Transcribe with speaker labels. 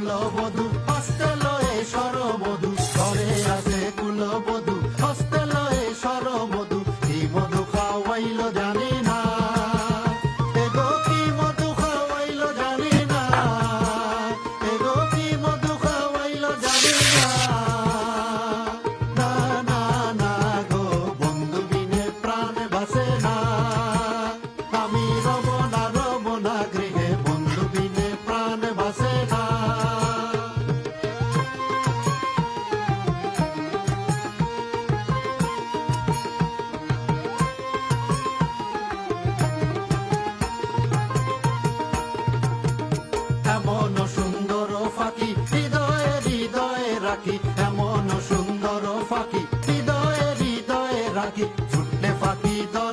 Speaker 1: কুলবধু হস্তেলয়ে সরবধু ঘরে আছে কুলবধু হস্তেলয়ে সরবধু কি মধু খাওয়াইল জান। রাখি এমন সুন্দর ফাঁকি। হৃদয়ে হৃদয়ে রাখি ছুটলে ফাঁকি দয়